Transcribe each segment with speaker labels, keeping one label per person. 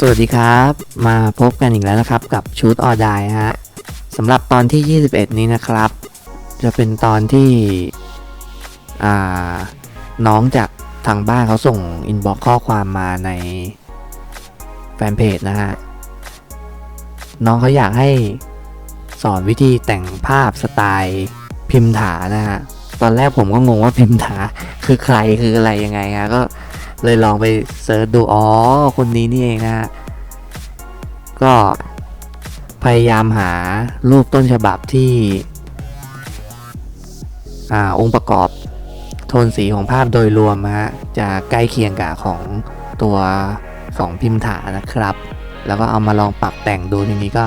Speaker 1: สวัสดีครับ มาพบกันอีกแล้วนะครับกับชุดออดายฮะสำหรับตอนที่ 21 นี้นะครับ จะเป็นตอนที่น้องจากทางบ้านเขาส่งอินบ็อกข้อความมาในแฟนเพจนะฮะ น้องเขาอยากให้สอนวิธีแต่งภาพสไตล์พิมพ์ถานะฮะ ตอนแรกผมก็งงว่าพิมพ์ถาคือใครคืออะไรยังไงฮะก็ เลยลองไปเซิร์ชดู อ๋อ คนนี้นี่เองนะฮะ ก็พยายามหารูปต้นฉบับที่อ่าองค์ประกอบโทนสีของภาพโดยรวมฮะจะใกล้เคียงกับของตัวของพิมพ์ถานะครับ แล้วก็เอามาลองปรับแต่งดูทีนี้ก็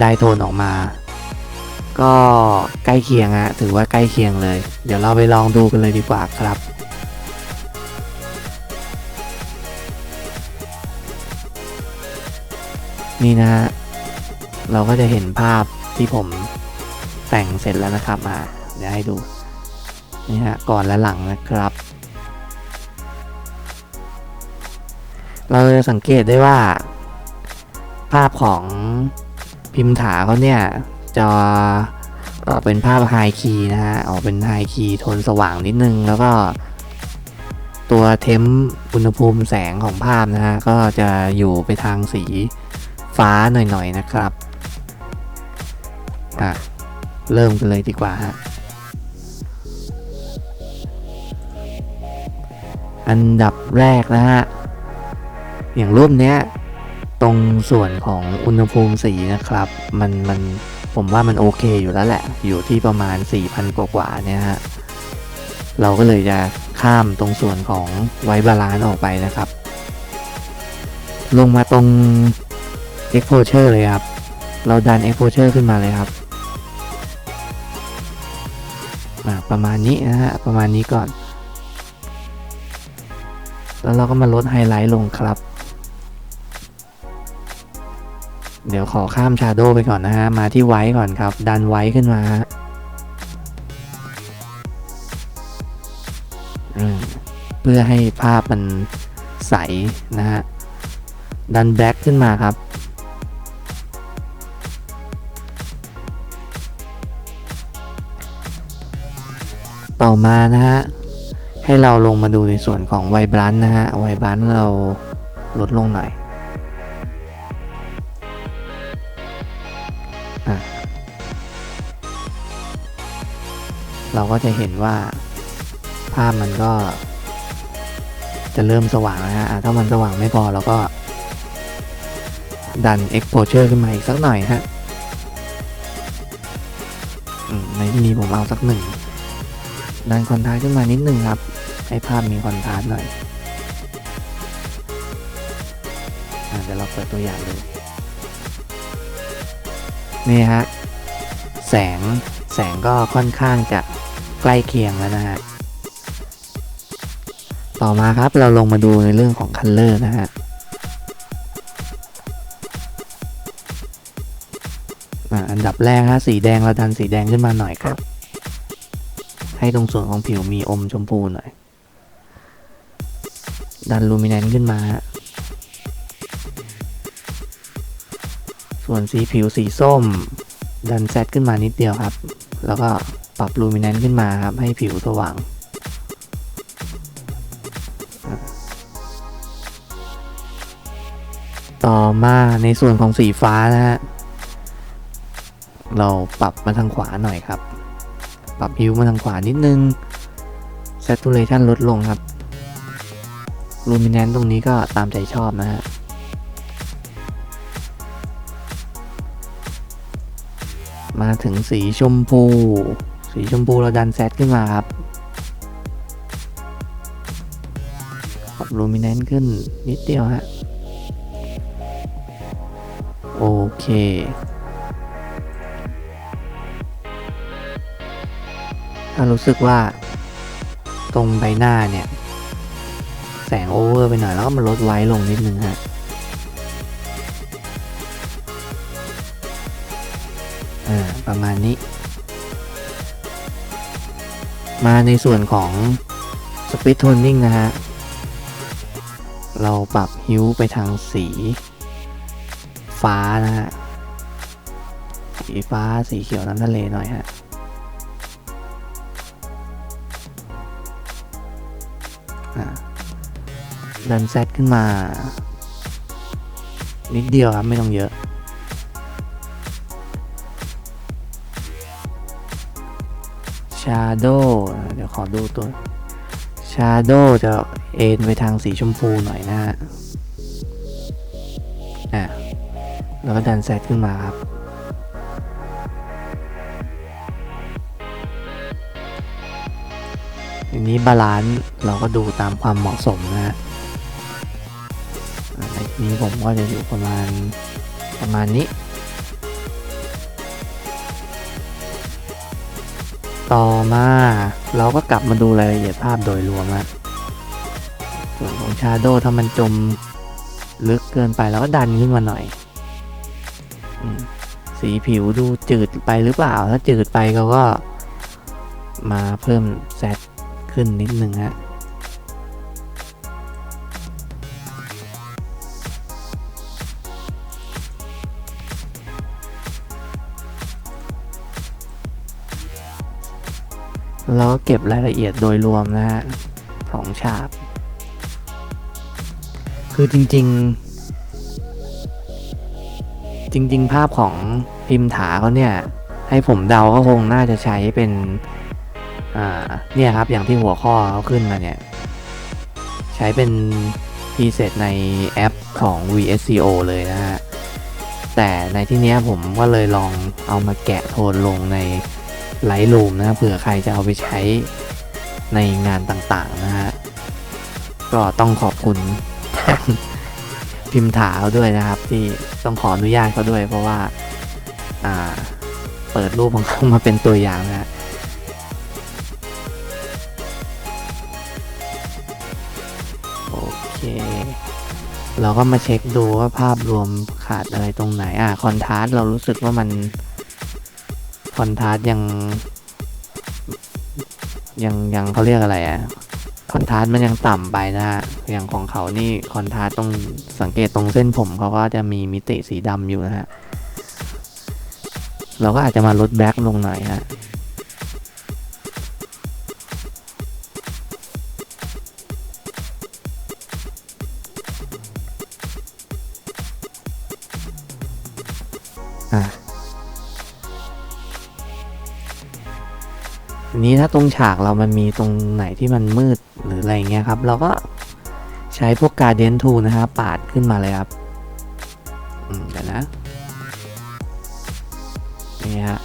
Speaker 1: ได้โทนออกมา ก็ใกล้เคียงฮะถือว่าใกล้เคียงเลย เดี๋ยวเราไปลองดูกันเลยดีกว่าครับ นี่นะฮะเราก็จะเห็นภาพที่ผมแต่งเสร็จแล้วนะครับมาเดี๋ยวให้ดูนี่ฮะก่อนและหลังนะครับ เราจะสังเกตได้ว่า ภาพของพิมพ์ถาเขาเนี่ยจะออกเป็นภาพไฮคีนะฮะออกเป็นไฮคีโทนสว่างนิดนึง แล้วก็ตัวเทมอุณหภูมิแสงของภาพนะฮะก็จะอยู่ไปทางสี ฟ้าหน่อยๆนะครับอะเริ่มกันเลยดีกว่าฮะอันดับแรกนะฮะ อย่างรูปเนี้ย ตรงส่วนของอุณหภูมิสีนะครับ มันมันผมว่ามันโอเคอยู่แล้วแหละ อยู่ที่ประมาณ 4,000 กว่ากว่าๆเนี่ยฮะ เราก็เลยจะข้ามตรงส่วนของไวบาลานออกไปนะครับ ลงมาตรง exposure เลยครับ เราดัน exposure ขึ้นมาเลยครับประมาณนี้นะฮะ ประมาณนี้ก่อน แล้วเราก็มาลดไฮไลท์ลงครับ เดี๋ยวขอข้ามชาโดว์ไปก่อนนะฮะ มาที่ไวท์ก่อนครับ ดันไวท์ขึ้นมาฮะเพื่อให้ภาพมันใสนะฮะ ดันแบล็กขึ้นมาครับ อมานะฮะ ให้เราลงมาดูในส่วนของไวบรันนะฮะ ไวบรันเราลดลงหน่อยเราก็จะเห็นว่าภาพมันก็ จะเริ่มสว่างนะฮะ ถ้ามันสว่างไม่พอเราก็ ดัน exposure ขึ้นมาอีกสักหน่อยฮะในที่นี้ผมเอาสักหนึ่ง ดันคอนทราสต์ขึ้นมานิดนึงครับ ให้ภาพมีคอนทราสต์หน่อยอเดี๋ยวเราเปิดตัวอย่างเลยนี่ฮะ แสงแสงก็ค่อนข้างจะใกล้เคียงแล้วนะฮะ ต่อมาครับเราลงมาดูในเรื่องของคัลเลอร์นะฮะอะอันดับแรกฮะสีแดงเราดันสีแดงขึ้นมาหน่อยครับ ให้ตรงส่วนของผิวมีอมชมพูหน่อย ดันลูมิเนนต์ขึ้นมา ส่วนสีผิวสีส้ม ดันแซดขึ้นมานิดเดียวครับ แล้วก็ปรับลูมิเนนต์ขึ้นมาครับ ให้ผิวสว่างต่อมาในส่วนของสีฟ้านะฮะ เราปรับมาทางขวาหน่อยครับ ปรับฮิวมาทางขวานิดนึง saturation ลดลงครับ luminance ตรงนี้ก็ตามใจชอบนะฮะมาถึงสีชมพู สีชมพูเราดันแซดขึ้นมาครับปรับ luminance ขึ้นนิดเดียวฮะ โอเค ถ้ารู้สึกว่าตรงใบหน้าเนี่ย แสงโอเวอร์ไปหน่อยแล้วก็มาลดไว้ลงนิดนึงฮะอ่าประมาณนี้ มาในส่วนของ Speed Toning นะฮะ เราปรับฮิ้วไปทางสี ฟ้านะฮะ สีฟ้าสีเขียวน้ำทะเลหน่อยฮะ ดันเซตขึ้นมา นิดเดียวครับ ไม่ต้องเยอะ ชาโดเดี๋ยวขอดูตัว ชาโดจะเอ็นไปทางสีชมพูหน่อยนะฮะ อะ แล้วก็ดันเซตขึ้นมาครับ ทีนี้บาลานซ์เราก็ดูตามความเหมาะสมนะฮะอ่าในที่นี้ผมก็จะอยู่ประมาณประมาณนี้ ต่อมาเราก็กลับมาดูรายละเอียดภาพโดยรวมอะส่วนของชาโดถ้ามันจมลึกเกินไปเราก็ดันขึ้นมาหน่อย สีผิวดูจืดไปหรือเปล่า ถ้าจืดไปเขาก็มาเพิ่มแซด ขึ้นนิดนึงฮะแล้วก็เก็บรายละเอียดโดยรวมนะฮะของฉาก คือจริง ๆ จริง ๆ ภาพของพิมถาเขาเนี่ย ให้ผมเดาก็คงน่าจะใช้เป็น อ่าเนี่ยครับอย่างที่หัวข้อเขาขึ้นมาเนี่ย ใช้เป็นพ r เ s ตในแอปของ VSCO เลยนะฮะ แต่ในที่นี้ผมก็เลยลองเอามาแกะโทนลงใน Lightroom นะเผื่อใครจะเอาไปใช้ในงานต่างๆนะฮะ ก็ต้องขอบคุณพิมพ์ถาเขาด้วยนะครับ ที่ต้องขออนุญาตเขาด้วย เพราะว่า อ่า เปิดรูปของเขามาเป็นตัวอย่างนะ เราก็มาเช็คดูว่าภาพรวมขาดอะไรตรงไหน อะคอนทราส์เรารู้สึกว่ามันคอนทราส์ยัง ยังยังเขาเรียกอะไรอะคอนทราส์มันยังต่ำไปนะฮะอย่างของเขานี่คอนทราสต์ตรงสังเกตตรงเส้นผมเขาก็จะมีมิติสีดำอยู่นะฮะเราก็อาจจะมาลดแบ็คลงหน่อยฮะ อะทีนี้ถ้าตรงฉากเรามันมีตรงไหนที่มันมืดหรืออะไรเงี้ยครับ เราก็ใช้พวกการเดนทูนะครับปาดขึ้นมาเลยครับเดี๋ยวนะนี่ฮะ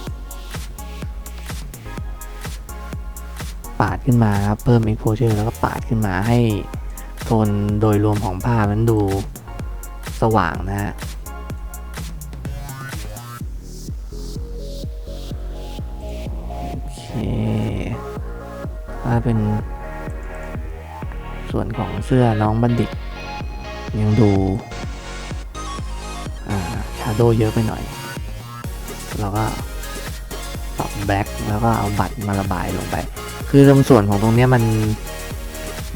Speaker 1: ปาดขึ้นมาครับ เพิ่ม exposure แล้วก็ปาดขึ้นมาให้โทนโดยรวมของภามันดูสว่างนะฮะ ถ้าเป็นส่วนของเสื้อน้องบัณฑิต ยังดูอ่าชาโดเยอะไปหน่อย เราก็ปรับแบล็คแล้วก็เอาบัตรมาระบายลงไป คือตรงส่วนของตรงนี้มัน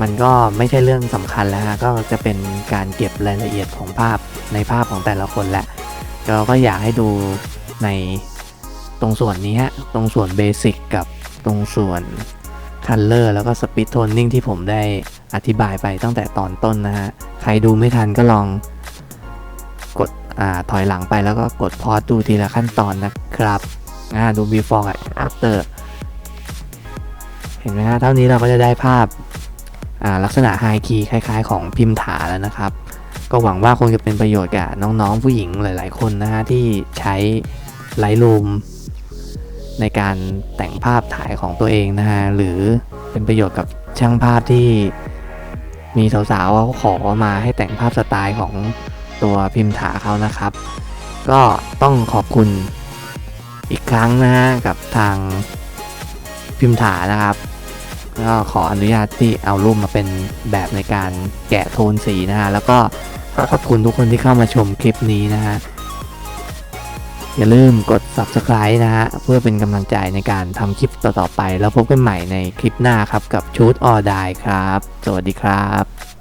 Speaker 1: มันก็ไม่ใช่เรื่องสำคัญแล้วฮะ ก็จะเป็นการเก็บรายละเอียดของภาพในภาพของแต่ละคนแหละเราก็อยากให้ดูในตรงส่วนนี้ฮะ ตรงส่วนเบสิกกับตรงส่วน คัลเลอร์แล้วก็สปีดโทนนิ่งที่ผมได้อธิบายไปตั้งแต่ตอนต้นนะฮะ ใครดูไม่ทันก็ลองกดอ่าถอยหลังไปแล้วก็กดพอสดูทีละขั้นตอนนะครับอ่าดู before กับ after เห็นไหมฮะ เท่านี้เราก็จะได้ภาพอ่าลักษณะ high key คล้าย ๆ ของพิมพ์ถาแล้วนะครับ ก็หวังว่าคงจะเป็นประโยชน์กับน้องๆผู้หญิงหลาย ๆ คนนะฮะที่ใช้ Lightroom ในการแต่งภาพถ่ายของตัวเองนะฮะหรือเป็นประโยชน์กับช่างภาพที่มีสาวๆเขาขอมาให้แต่งภาพสไตล์ของตัวพิมพ์ถาเขานะครับ ก็ต้องขอบคุณอีกครั้งนะฮะกับทางพิมพ์ถานะครับ ก็ขออนุญาตที่เอารูปมาเป็นแบบในการแกะโทนสีนะฮะแล้วก็ขอบคุณทุกคนที่เข้ามาชมคลิปนี้นะฮะ อย่าลืมกด subscribe นะฮะ เพื่อเป็นกำลังใจในการทำคลิปต่อๆไป แล้วพบกันใหม่ในคลิปหน้าครับ กับชุดออดายครับ สวัสดีครับ